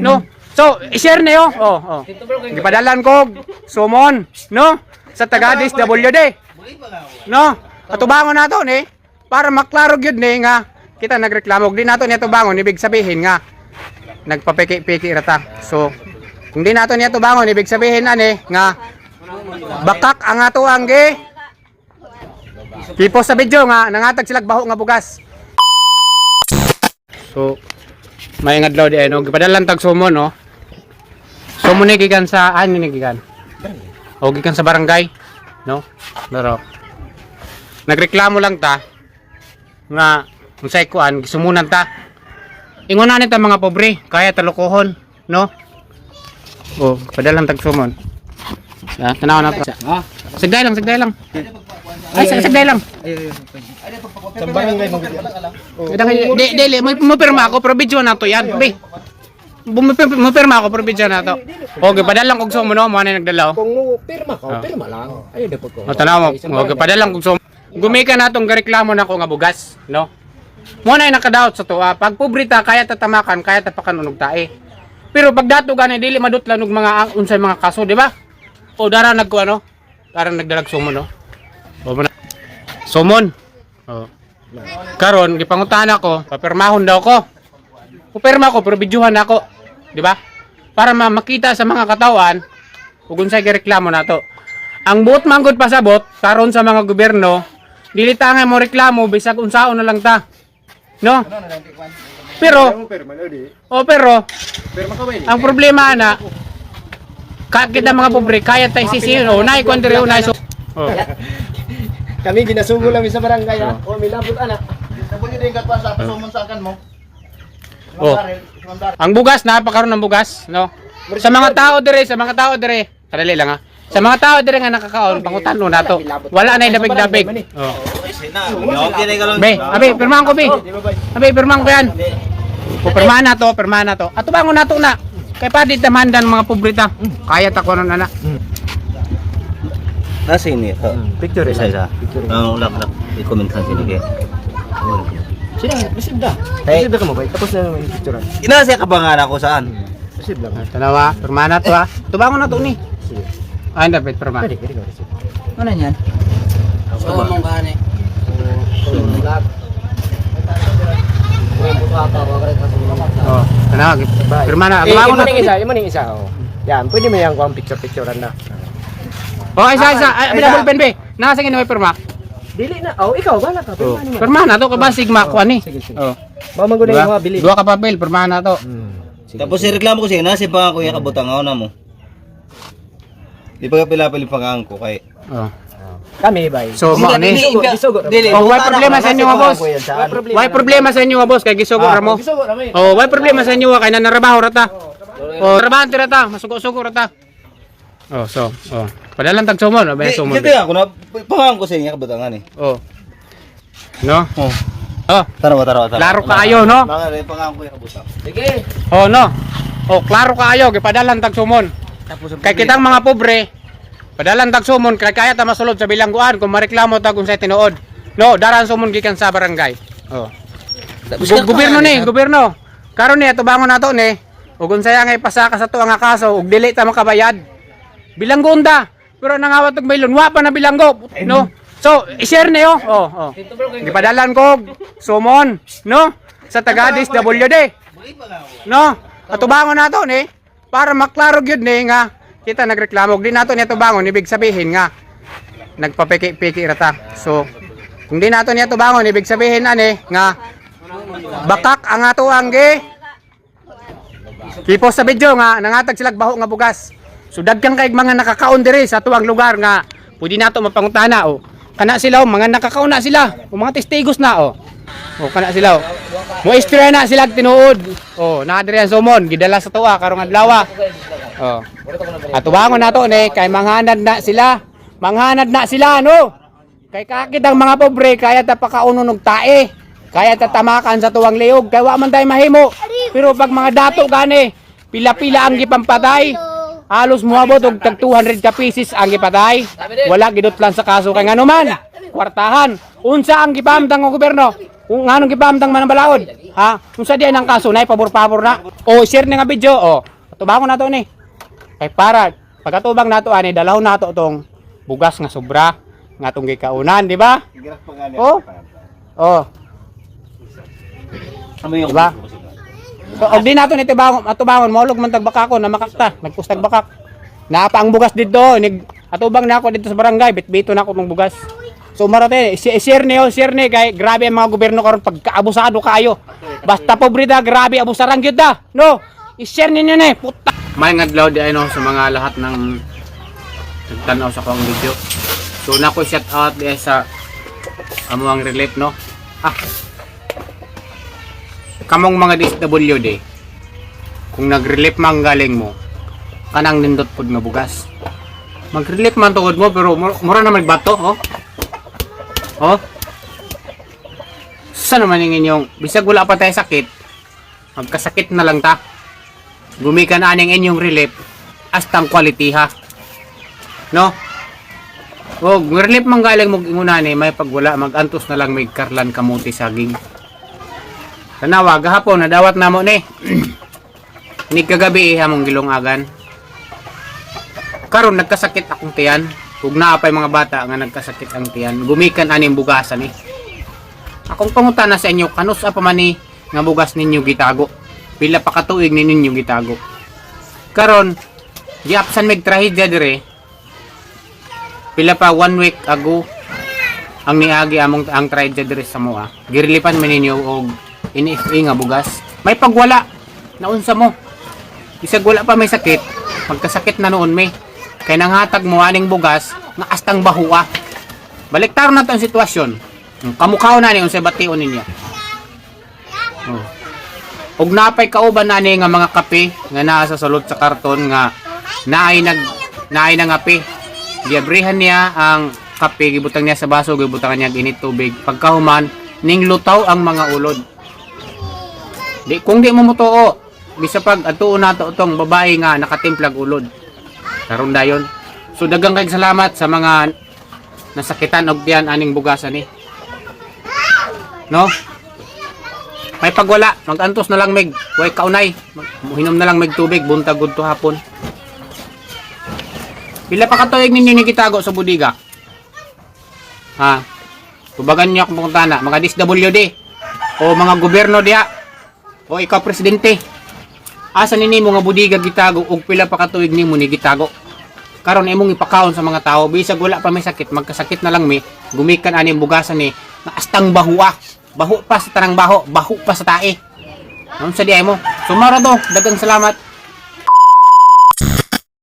no? So, i-share niyo. Oh, oh. Gipadalan ko sumon, no? Sa taga DSWD. No? Atubangon nato ni para maklaro gyud ni nga kita nagreklamo di nato niya tubangon ibig sabihin nga nagpapiki-piki rata. So, kung di nato niya tubangon ibig sabihin ani nga bakak ang ato ang gi Tipo sa video nga nangatag sila baho nga bugas. So, may ngadlaw di ano, gipadalan tag sumo no. Sumo ni gikan sa ano ni gikan? O gikan sa barangay, no? Pero nagreklamo lang ta nga unsay kuan gisumunan ta. Ingon na nita mga pobre, kaya talukuhon, no? O, padalan tag sumon. Ya, tanaw na to. Ah, Sagday lang, sagday lang. Ay, sag- sagday lang. sa barangay mag Ito kay di dili mo mo pirma ako pero video na to yan. Be. Bumipir- Mo pirma ako pero video na to. Okay, padalang kog sumo no, mo na nagdalaw. Kung mo pirma ka, Ah. pirma lang. Ayun po ko. O tanaw mo, okay, padalang kog sumo. Gumika na tong reklamo na ko nga bugas, no? Mo na nakadaot sa to, ah, pag pobrita kaya tatamakan, kaya tapakan unog tae. Pero pag dato gani dili madutlan og mga ang- unsay mga kaso, di ba? O dara nagko ano? Dara nagdalag sumo no. Sumon. Oh. Karon gipangutahan ako, papirmahon daw ko. Pupirma ko pero bidyuhan ako, di ba? Para ma- makita sa mga katawan ug unsay gireklamo nato. Ang buot manggod pasabot karon sa mga gobyerno, dili ta nga mo reklamo bisag unsaon na lang ta. No? Pero pirma na di. o pero ang problema na ka kita mga pobre kaya tay sisihin o nay kon dire unay so. Oh. Kami ginasugo lang sa barangay ha. O milabot ana. Sabon din kat pa sa pasumon sa kan mo. Oh. Ang bugas napakaroon ng bugas, no? Sa mga tao dire, sa mga tao dire, kadali lang ha. Sa mga tao dire nga nakakaon, pangutano nato. Wala na dabig-dabig. Oh. Okay na galon. Be, abi, pirmahan ko be. Abi, pirmahan ko yan. O, pirmahan na to, pirmahan na to. Ato bangon na to na. Kay pa di tamandan mga pobrita. Kaya ta na na. Nasa ini. Picture Isa isa. Ang ulap na. I-comment sa sini kay. Sino? Receive da. Hey. Receive da ka mo ba? Tapos na yung picture. Ina siya kabangan ako saan? Receive lang. Tanawa, pirmahan na to ha. Ato bangon na to ni. Ay, dapat pirmahan. Pwede, pwede ka receive. Ano yan? Oo, mong gani. Oh, tanawa, pirmahan na. Eh, bangon imo na to. isa, ning isa. Oh. Yan, pwede mo yang kuang picture-picturean na. Oh, isa, isa. Ay, Isa. pinabol pen be. Nasa kini may pirma. Dili na. Oh, ikaw bala ka. Oh. Pirma ni mo. Pirmahan na to ka ba sigma ko ani. Sige, sige. Oh. Mama ko na Diba? yung mga bili. Dua ka papel, pirmahan na to. Hmm. Tapos si reklamo ko siya nasa pa ako ya kabutang ako na mo. Di pa ka pila-pili pangang ko kay. Oh. Kami bay. So, mo. Dili. Oh, why problema sa inyo, boss? Why problema sa inyo, boss? Kay gisugo ra mo. Isugo ra mo. Oh, why problema sa inyo kay nanarabaho rata. Oh, trabahan ti rata, masugo-sugo rata. Oh, so, oh. Padalan tag sumon, abay sumon. Dito ako na pangang ko sa inyo kabutangan eh. Oh. No? Oh. Oh, Tara ba tara ba tara. klaro kaayo, no? Mga rin pangang ko yung kabutang. Sige. Oh, no. Oh, klaro kaayo, gipadalan tag sumon. Kay kitang mga pobre, padalan tag sumon kay kaya ta masulod sa bilangguan kung mareklamo ta kung sa tinuod. No, daran sumon gikan sa barangay. Oh. Gu- gobyerno ni, gobyerno. Karon ni ato bangon nato ni. Ug unsaya nga ipasaka sa tuwa nga kaso ug dili ta makabayad. Bilanggo unda. Pero nangawat og bailon, wa pa na bilanggo, no? So, i-share niyo. Oh, oh. Gipadalan ko sumon, no? Sa taga DSWD. No? Ato bangon nato ni para maklaro gyud ni nga kita nagreklamo di nato ni ato bangon ibig sabihin nga nagpapiki-piki rata. So, kung di nato niya to bangon ibig sabihin ani nga bakak ang ato ang gi Kipo sa video nga nangatag sila baho nga bugas. So dagkang kay mga nakakaon diri sa tuwang lugar nga pwede nato mapangutana o. Kana sila o, mga nakakaon na sila, o mga testigos na o. O kana sila o. Mo istorya na sila tinuod. O naa diri ang sumon gidala sa tuwa karong adlaw. O. At tuwangon nato ni kay manghanad na sila. Manghanad na sila no. Kay kakit ang mga pobre kaya ta pakaunon og tae. Kaya ta tamakan sa tuwang liog kay wa man tay mahimo. Pero pag mga dato gani, pila-pila ang gipampatay. Halos muabot og tag 200 ka pieces ang gipatay. Wala gidot lang sa kaso kay ngano man. Kwartahan. Unsa ang gipamtang ng gobyerno? Kung nganong gipamtang man ang balaod? Ha? Kung sa di nang kaso na pabor-pabor na. O share na nga video. O, tubangon na to ni. Kay para pagkatubang nato ani dalahon nato tong bugas nga sobra nga tong gikaunan, di ba? Oh. Oh, Ano yung Diba? So, og di nato ni tibangon, atubangon molog man tagbaka ko na makakta, nagpustag bakak. Naapa ang bugas dito, nig atubang na ako dito sa barangay, bitbito na ako ng bugas. So marate, share niyo, share ni kay grabe ang mga gobyerno karon pagkaabusado kayo. Basta pobre da, grabe abusaran gyud da. No, i-share ninyo ni, puta. May ngadlaw di ano sa mga lahat ng nagtanaw sa kong video. So na ko shout out di sa amuang relief no. Ah, kamong mga DSWD kung nag-relief man galing mo kanang nindot pud nga bugas mag-relief man tungod mo pero mur- mura na magbato oh. Oh. Sa naman yung inyong bisag wala pa tayo sakit magkasakit na lang ta. Gumikan aning inyong relief astang quality ha. No? Oh, relief man galing mo ingunani may pagwala magantos na lang may karlan kamuti saging Tanawa, gahapon, nadawat na mo ni. ni kagabi hamong gilungagan. Karon nagkasakit akong tiyan. Ug naapay mga bata nga nagkasakit ang tiyan. Gumikan aning bugasan ni. Akong panguta na sa inyo, kanus pa man ni nga bugas ninyo gitago. Pila pa katuig ni ninyo gitago. Karon, giapsan meg trahedya dire. Pila pa one week ago ang niagi among ang trahedya dire sa moa. Girilipan man ninyo og ini-FA nga bugas. May pagwala. Naunsa mo. Isag wala pa may sakit. Magkasakit na noon may. Kaya nanghatag mo aning bugas nga astang bahua. Baliktar na to ang sitwasyon. Kamukhaw na ni unsay bation ninyo. Oh. Ug napay kauban na ni nga mga kape nga naa sa sulod sa karton nga naay nag naay na ngape. Giabrihan niya ang kape gibutang niya sa baso gibutangan niya init tubig. Pagkahuman ning lutaw ang mga ulod. Di kung di mo mutuo, bisa pag atuo na to tong babae nga nakatimplag ulod. Karon dayon. So dagang kay salamat sa mga nasakitan og diyan aning bugasan ni. No? May pagwala, magantos na lang meg, way kaunay. Hinom na lang meg tubig buntag gud to hapon. Pila pa katuig ninyo ni gitago sa budiga? Ha? Tubagan niyo akong pungtana, mga DSWD o mga gobyerno diha o ikaw presidente. Asa nini mo nga budiga gitago ug pila pa katuig nimo ni gitago? Karon imong ipakaon sa mga tao bisag wala pa may sakit magkasakit na lang mi. Gumikan ani bugasan ni na astang bahua bahu pa sa tanang baho bahu pa sa tae. Ano sa di mo? Sumara to dagang salamat